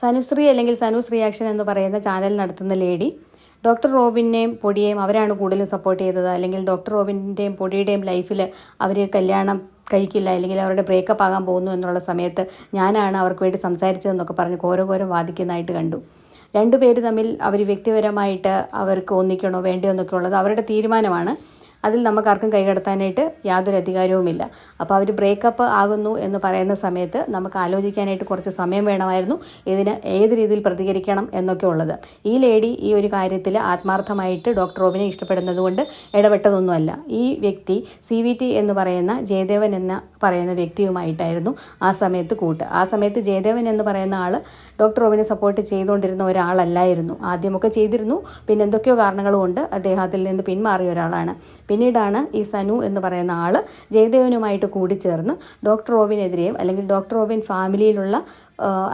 സനുശ്രീ അല്ലെങ്കിൽ സനൂസ് റിയാക്ഷൻ എന്ന് പറയുന്ന ചാനൽ നടത്തുന്ന ലേഡി ഡോക്ടർ റോബിനെയും പൊടിയെയും അവരാണ് കൂടുതലും സപ്പോർട്ട് ചെയ്തത്. അല്ലെങ്കിൽ ഡോക്ടർ റോബിന്റെയും പൊടിയുടെയും ലൈഫിൽ അവർ കല്യാണം കഴിക്കില്ല അല്ലെങ്കിൽ അവരുടെ ബ്രേക്കപ്പ് ആകാൻ പോകുന്നു എന്നുള്ള സമയത്ത് ഞാനാണ് അവർക്ക് വേണ്ടി സംസാരിച്ചതെന്നൊക്കെ പറഞ്ഞ് ഘോരഘോരം വാദിക്കുന്നതായിട്ട് കണ്ടു. രണ്ടുപേര് തമ്മിൽ അവർ വ്യക്തിപരമായിട്ട് അവർക്ക് ഒന്നിക്കണോ വേണ്ടയോ എന്നൊക്കെ ഉള്ളത് അവരുടെ തീരുമാനമാണ്. അതിൽ നമുക്കാർക്കും കൈകടത്താനായിട്ട് യാതൊരു അധികാരവുമില്ല. അപ്പോൾ അവർ ബ്രേക്കപ്പ് ആകുന്നു എന്ന് പറയുന്ന സമയത്ത് നമുക്ക് ആലോചിക്കാനായിട്ട് കുറച്ച് സമയം വേണമായിരുന്നു. ഇതിന് ഏത് രീതിയിൽ പ്രതികരിക്കണം എന്നൊക്കെ ഉള്ളത്. ഈ ലേഡി ഈ ഒരു കാര്യത്തിൽ ആത്മാർത്ഥമായിട്ട് ഡോക്ടർ റോബിനെ ഇഷ്ടപ്പെടുന്നത് കൊണ്ട് ഇടപെട്ടതൊന്നുമല്ല. ഈ വ്യക്തി സി വി ടി എന്ന് പറയുന്ന ജയദേവൻ എന്ന പറയുന്ന വ്യക്തിയുമായിട്ടായിരുന്നു ആ സമയത്ത് കൂട്ട്. ആ സമയത്ത് ജയദേവൻ എന്ന് പറയുന്ന ആൾ ഡോക്ടർ റോബിനെ സപ്പോർട്ട് ചെയ്തുകൊണ്ടിരുന്ന ഒരാളല്ലായിരുന്നു. ആദ്യമൊക്കെ ചെയ്തിരുന്നു. പിന്നെ എന്തൊക്കെയോ കാരണങ്ങൾ കൊണ്ട് അദ്ദേഹത്തിൽ നിന്ന് പിന്മാറിയ ഒരാളാണ്. പിന്നീടാണ് ഈ സനു എന്ന് പറയുന്ന ആൾ ജയദേവനുമായിട്ട് കൂടി ചേർന്ന് ഡോക്ടർ റോബിനെതിരെയും അല്ലെങ്കിൽ ഡോക്ടർ റോബിൻ ഫാമിലിയിലുള്ള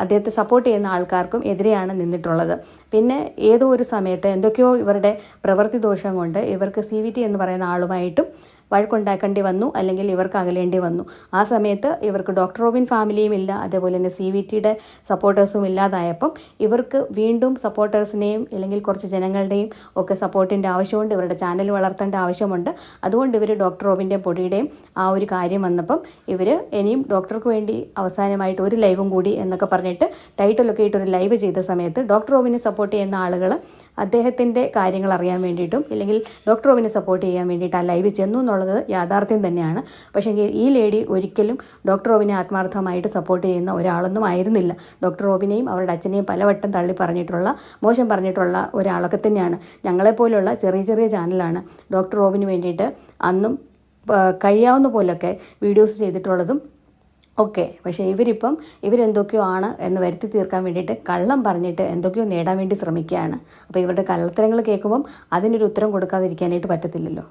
അദ്ദേഹത്തെ സപ്പോർട്ട് ചെയ്യുന്ന ആൾക്കാർക്കും എതിരെയാണ് നിന്നിട്ടുള്ളത്. പിന്നെ ഏതോ ഒരു സമയത്ത് എന്തൊക്കെയോ ഇവരുടെ പ്രവൃത്തി ദോഷം കൊണ്ട് ഇവർക്ക് സി വി ടി എന്ന് പറയുന്ന ആളുമായിട്ടും വഴക്കുണ്ടാക്കേണ്ടി വന്നു അല്ലെങ്കിൽ ഇവർക്ക് അകലേണ്ടി വന്നു. ആ സമയത്ത് ഇവർക്ക് ഡോക്ടർ റോബിൻ ഫാമിലിയും ഇല്ല. അതേപോലെ തന്നെ സി വി ടിയുടെ സപ്പോർട്ടേഴ്സും ഇല്ലാതായപ്പം ഇവർക്ക് വീണ്ടും സപ്പോർട്ടേഴ്സിനെയും അല്ലെങ്കിൽ കുറച്ച് ജനങ്ങളുടെയും ഒക്കെ സപ്പോർട്ടിന്റെ ആവശ്യമുണ്ട്. ഇവരുടെ ചാനൽ വളർത്തേണ്ട ആവശ്യമുണ്ട്. അതുകൊണ്ട് ഇവർ ഡോക്ടർ റോബിന്റെയും പൊടിയുടെയും ആ ഒരു കാര്യം വന്നപ്പം ഇവർ ഇനിയും ഡോക്ടർക്ക് വേണ്ടി അവസാനമായിട്ട് ഒരു ലൈവും കൂടി എന്നൊക്കെ പറഞ്ഞിട്ട് ടൈറ്റിലൊക്കെ ഇട്ടൊരു ലൈവ് ചെയ്ത സമയത്ത് ഡോക്ടർ റോബിനെ സപ്പോർട്ട് ചെയ്യുന്ന ആളുകൾ അദ്ദേഹത്തിന്റെ കാര്യങ്ങൾ അറിയാൻ വേണ്ടിയിട്ടും ഇല്ലെങ്കിൽ ഡോക്ടർ റോബിനെ സപ്പോർട്ട് ചെയ്യാൻ വേണ്ടിയിട്ട് ആ ലൈവ് ചെന്നു എന്നുള്ളത് യാഥാർത്ഥ്യം തന്നെയാണ്. പക്ഷേ ഈ ലേഡി ഒരിക്കലും ഡോക്ടർ റോബിനെ ആത്മാർത്ഥമായിട്ട് സപ്പോർട്ട് ചെയ്യുന്ന ഒരാളൊന്നും ആയിരുന്നില്ല. ഡോക്ടർ റോബിനെയും അവരുടെ അച്ഛനെയും പലവട്ടം തള്ളി പറഞ്ഞിട്ടുള്ള മോശം പറഞ്ഞിട്ടുള്ള ഒരാളൊക്കെ തന്നെയാണ്. ഞങ്ങളെപ്പോലുള്ള ചെറിയ ചെറിയ ചാനലാണ് ഡോക്ടർ റോബിന് വേണ്ടിയിട്ട് അന്നും കഴിയാവുന്ന പോലൊക്കെ വീഡിയോസ് ചെയ്തിട്ടുള്ളതും ഓക്കെ. പക്ഷേ ഇവരിപ്പം ഇവരെന്തൊക്കെയോ ആണ് എന്ന് വരുത്തി തീർക്കാൻ വേണ്ടിയിട്ട് കള്ളം പറഞ്ഞിട്ട് എന്തൊക്കെയോ നേടാൻ വേണ്ടി ശ്രമിക്കുകയാണ്. അപ്പോൾ ഇവരുടെ കള്ളത്തരങ്ങൾ കേൾക്കുമ്പം അതിനൊരു ഉത്തരം കൊടുക്കാതിരിക്കാനായിട്ട് പറ്റത്തില്ലല്ലോ.